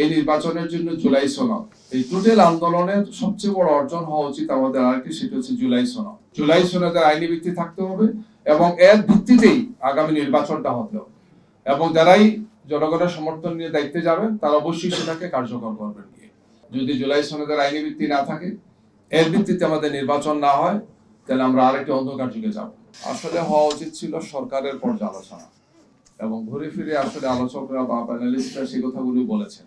এই নির্বাচনের জন্য জুলাই সনদ। এই টোটাল আন্দোলনের সবচেয়ে বড় অর্জন হওয়া উচিত আমাদের আর কি, সেটা হচ্ছে জুলাই সনদ। জুলাই সনদের আইনি ভিত্তি থাকতে হবে এবং এর ভিত্তিতেই আগামী নির্বাচনটা হতে হবে। এবং যারাই জনগণের সমর্থন নিয়ে দায়িত্বে যাবেন, তারা অবশ্যই সেটাকে কার্যকর করবেন গিয়ে। যদি জুলাই সনদের আইনি ভিত্তি না থাকে, এর ভিত্তিতে আমাদের নির্বাচন না হয়, তাহলে আমরা আরেকটি অন্ধকার যুগে যাব। আসলে হওয়া উচিত ছিল সরকারের পর্যালোচনা। এবং ঘুরে ফিরে আসলে আলোচকরা বা প্যানেলিস্টরা সেই কথাগুলি বলেছেন।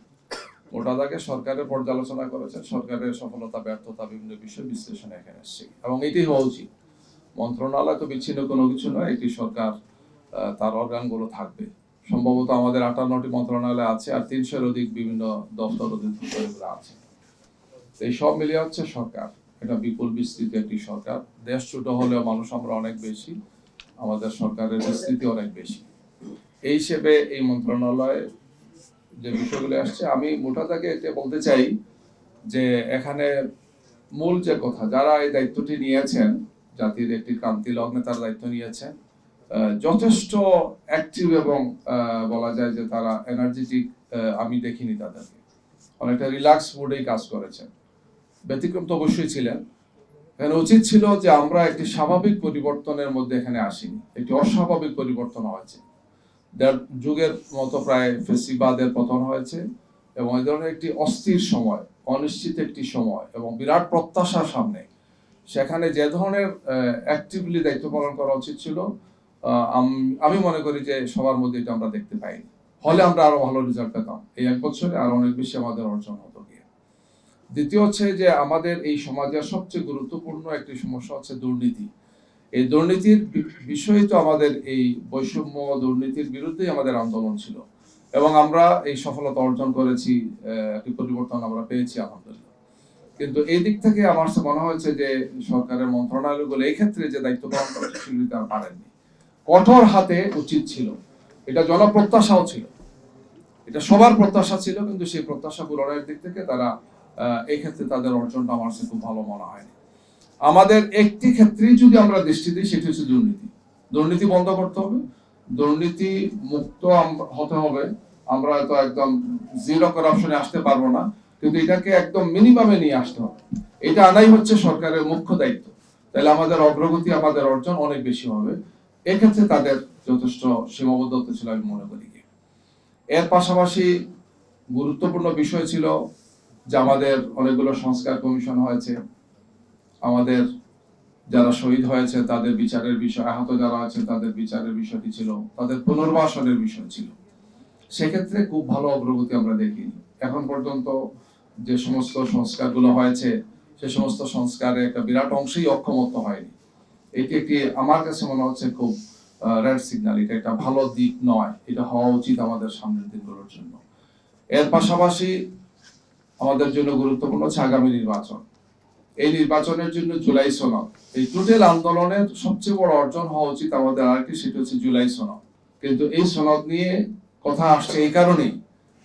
ওটা তাকে সরকারের পর্যালোচনা করেছেন, সরকারের সফলতা, ব্যর্থতা বিভিন্ন বিষয় বিশ্লেষণ এখানে এসছে। এবং এটাই হওয়া উচিত। মন্ত্রণালয় তো বিচ্ছিন্ন কোনো কিছু নয় একটি সরকার তার অর্গানগুলো থাকবে। সম্ভবত আমাদের আটান্নটি মন্ত্রণালয় আছে আর তিনশোর অধিক বিভিন্ন দপ্তর অধিদপ্তর এগুলো আছে। এই সব মিলিয়ে হচ্ছে সরকার। এটা বিপুল বিস্তৃত একটি সরকার। দেশ ছোট হলেও মানুষ আমরা অনেক বেশি। আমাদের সরকারের বিস্তৃতি অনেক বেশি। এই হিসেবে এই মন্ত্রণালয়ে যে বিষয়গুলো আসছে, আমি মোটা থেকে এটা বলতে চাই যে এখানে মূল যে কথা, যারা এই দায়িত্বটি নিয়েছেন, জাতির একটি ক্রান্তি লগ্নে তারা দায়িত্ব নিয়েছেন যথেষ্ট অ্যাক্টিভ এবং বলা যায় যে তারা এনার্জেটিক আমি দেখিনি তাদেরকে। অনেকটা রিল্যাক্স মোডেই কাজ করেছেন। ব্যতিক্রম তো অবশ্যই ছিলেন। এখানে উচিত ছিল যে আমরা একটি স্বাভাবিক পরিবর্তনের মধ্যে এখানে আসিনি। একটি অস্বাভাবিক পরিবর্তন হয়েছে। দেড় যুগের মতো প্রায় ফেসিবাদের পতন হয়েছে এবং এই ধরনের একটি অস্থির সময়, অনিশ্চিত একটি সময় এবং বিরাট প্রত্যাশার সামনে সেখানে যে ধরনের অ্যাক্টিভলি দায়িত্ব পালন করা উচিত ছিল আমি মনে করি যে সবার মধ্যে এটা আমরা দেখতে পাইনি। হলে আমরা আরও ভালো রেজাল্ট পেতাম এই এক বছরে, আরও অনেক বেশি আমাদের অর্জন হতো গিয়ে। দ্বিতীয় হচ্ছে যে আমাদের এই সমাজের সবচেয়ে গুরুত্বপূর্ণ একটি সমস্যা হচ্ছে দুর্নীতি। এই দুর্নীতির বিষয় তো আমাদের এই বৈষম্য দুর্নীতির বিরুদ্ধেই আমাদের আন্দোলন ছিল। এবং আমরা এই সফলতা অর্জন করেছি একটি পরিবর্তন আমরা পেয়েছি আলহামদুলিল্লাহ। কিন্তু এই দিক থেকে আমার মনে হয়েছে যে সরকারের মন্ত্রণালয়গুলো এই ক্ষেত্রে যে দায়িত্ব পালন করেছে সেগুলি তারা পারেননি। কঠোর হাতে উচিত ছিল। এটা জনপ্রত্যাশাও ছিল। এটা সবার প্রত্যাশা ছিল কিন্তু সেই প্রত্যাশা পূরণের দিক থেকে তারা আহ, এই ক্ষেত্রে তাদের অর্জনটা আমার খুব ভালো মনে হয়নি। আমাদের একটি ক্ষেত্রেই যদি আমরা দৃষ্টি দিই, সেটি হচ্ছে দুর্নীতি। দুর্নীতি বন্ধ করতে হবে। দুর্নীতি মুক্ত হতে হবে। আমরা হয়তো একদম জিরো করাপশনে আসতে পারব না। কিন্তু এটাকে একদম মিনিমামে নিয়ে আসতে হবে। এটা আনাই হচ্ছে সরকারের মুখ্য দায়িত্ব। তাহলে আমাদের অগ্রগতি, আমাদের অর্জন অনেক বেশি হবে। এক্ষেত্রে তাদের যথেষ্ট সীমাবদ্ধতা ছিল আমি মনে করি। এর পাশাপাশি গুরুত্বপূর্ণ বিষয় ছিল যে আমাদের অনেকগুলো সংস্কার কমিশন হয়েছে। আমাদের যারা শহীদ হয়েছে, তাদের বিচারের বিষয়, আহত যারা আছে তাদের বিচারের বিষয়টি ছিল, তাদের পুনর্বাসনের বিষয় ছিল। সেক্ষেত্রে খুব ভালো অগ্রগতি আমরা দেখিনি। এখন পর্যন্ত যে সমস্ত সংস্কারগুলো হয়েছে, সে সমস্ত সংস্কারে একটা বিরাট অংশেই অক্ষমত্ব হয়নি। এটি একটি, আমার কাছে মনে হচ্ছে, খুব রেড সিগন্যাল এটা একটা ভালো দিক নয়। এটা হওয়া উচিত আমাদের সামনের দিনগুলোর জন্য। এর পাশাপাশি আমাদের জন্য গুরুত্বপূর্ণ হচ্ছে আগামী নির্বাচন। এই নির্বাচনের জন্য জুলাই সনদ। এই টোটাল আন্দোলনের সবচেয়ে বড় অর্জন হওয়া উচিত আমাদের আর কি, সেটা হচ্ছে জুলাই সনদ। কিন্তু এই সনদ নিয়ে কথা আসছে এই কারণেই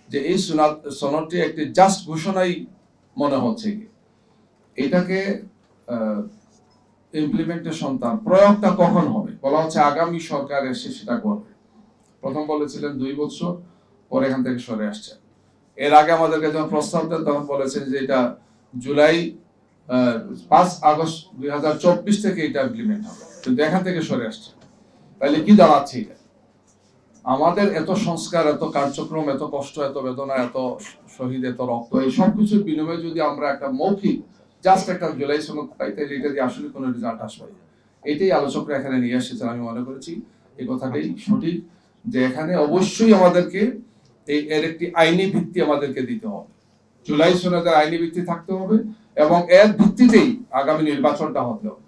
যে এই সনদ সনদটি একটি জাস্ট ঘোষণাই মনে হচ্ছে। এটাকে ইমপ্লিমেন্টেশন তার প্রয়োগটা কখন হবে? বলা হচ্ছে আগামী সরকার এসে সেটা করবে। প্রথম বলেছিলেন দুই বছর, পরে এখান থেকে সরে আসছে এর আগে আমাদেরকে যখন প্রস্তাব দেন, তখন বলেছেন যে এটা জুলাই পাঁচ আগস্ট দুই হাজার চব্বিশ থেকে এটা ইমপ্লিমেন্ট হবে। কিন্তু এখান থেকে সরে আসছে। তাহলে কি দাঁড়াচ্ছে এটা? আমাদের এত সংস্কার, এত কার্যক্রম, এত কষ্ট, এত বেদনা, এত শহীদ, এত রক্ত, এই সব কিছুর বিনিময়ে যদি আমরা একটা মৌখিক জাস্ট একটা জুলাই সনদ পাই, তাহলে এটা দিয়ে আসলে কোনো রেজাল্ট আসবে এটাই আলোচকরা এখানে নিয়ে এসেছেন, আমি মনে করেছি। এই কথাটাই সঠিক যে এখানে অবশ্যই আমাদেরকে এই এর একটি আইনি ভিত্তি আমাদেরকে দিতে হবে। জুলাই সনদের আইনি ভিত্তি থাকতে হবে। এবং এর ভিত্তিতেই আগামী নির্বাচনটা হতে হবে।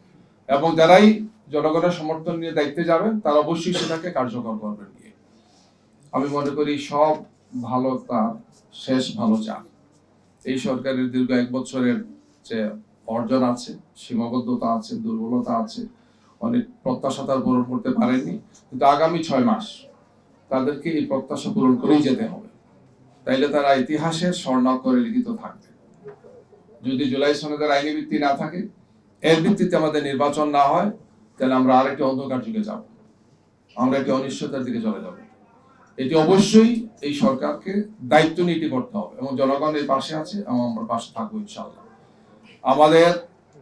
এবং যারাই জনগণের সমর্থন নিয়ে দায়িত্বে যাবেন তারা অবশ্যই সেটাকে কার্যকর করবেন গিয়ে। আমি মনে করি সব ভালো তার, শেষ ভালো চান এই সরকারের দীর্ঘ এক বছরের যে অর্জন আছে, সীমাবদ্ধতা আছে, দুর্বলতা আছে, অনেক প্রত্যাশা তার পূরণ করতে পারেনি কিন্তু আগামী ছয় মাস তাদেরকে এই প্রত্যাশা পূরণ করেই যেতে হবে। তাইলে তারা ইতিহাসের স্বর্ণাক্ষরে লিখিত থাকবে। যদি জুলাই সনদের আইনি ভিত্তি না থাকে, এর ভিত্তিতে আমাদের নির্বাচন না হয়, তাহলে আমরা আরেকটি অন্ধকার যুগে যাব। আমরা একটি অনিশ্চয়তার দিকে চলে যাব। এটি অবশ্যই এই সরকারকে দায়িত্ব নিয়ে করতে হবে এবং জনগণ এর পাশে আছে, এবং আমরা পাশে থাকব ইনশাআল্লাহ। আমাদের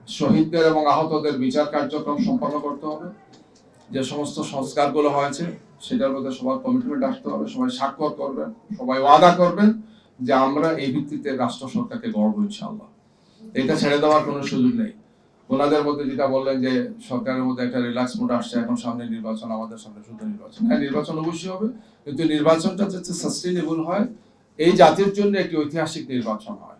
শহীদদের এবং আহতদের বিচার কার্যক্রম সম্পন্ন করতে হবে। যে সমস্ত সংস্কারগুলো হয়েছে, সেটার মধ্যে সবার কমিটমেন্ট আসতে হবে, সবাই স্বাক্ষর করবেন, সবাই ওয়াদা করবেন যে আমরা এই ভিত্তিতে রাষ্ট্র সরকারকে গড়বো ইনশাআল্লাহ। এটা ছেড়ে দেওয়ার কোনো সুযোগ নেই। ওনাদের মধ্যে যেটা বললেন যে সরকারের মধ্যে একটা রিল্যাক্স মোড আসছে, এখন সামনে নির্বাচন, আমাদের সামনে শুধু নির্বাচন। হ্যাঁ নির্বাচন অবশ্যই হবে, কিন্তু নির্বাচনটা যাতে সাস্টেনেবল হয়, এই জাতির জন্য একটি ঐতিহাসিক নির্বাচন হয়।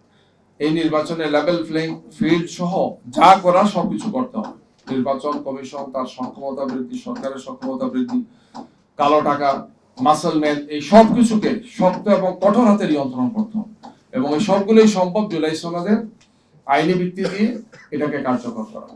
এই নির্বাচনে লেভেল প্লেইং ফিল্ড সহ যা করার সবকিছু করতে হবে। নির্বাচন কমিশন, তার সক্ষমতা বৃদ্ধি, সরকারের সক্ষমতা বৃদ্ধি, কালো টাকা মাসেল ম্যান এই সব কিছুকে শক্ত এবং কঠোর হাতে নিয়ন্ত্রণ করতে হবে। এবং এই সবগুলোই সম্ভব জুলাই সনদের আইনি ভিত্তি দিয়ে এটাকে কার্যকর করা।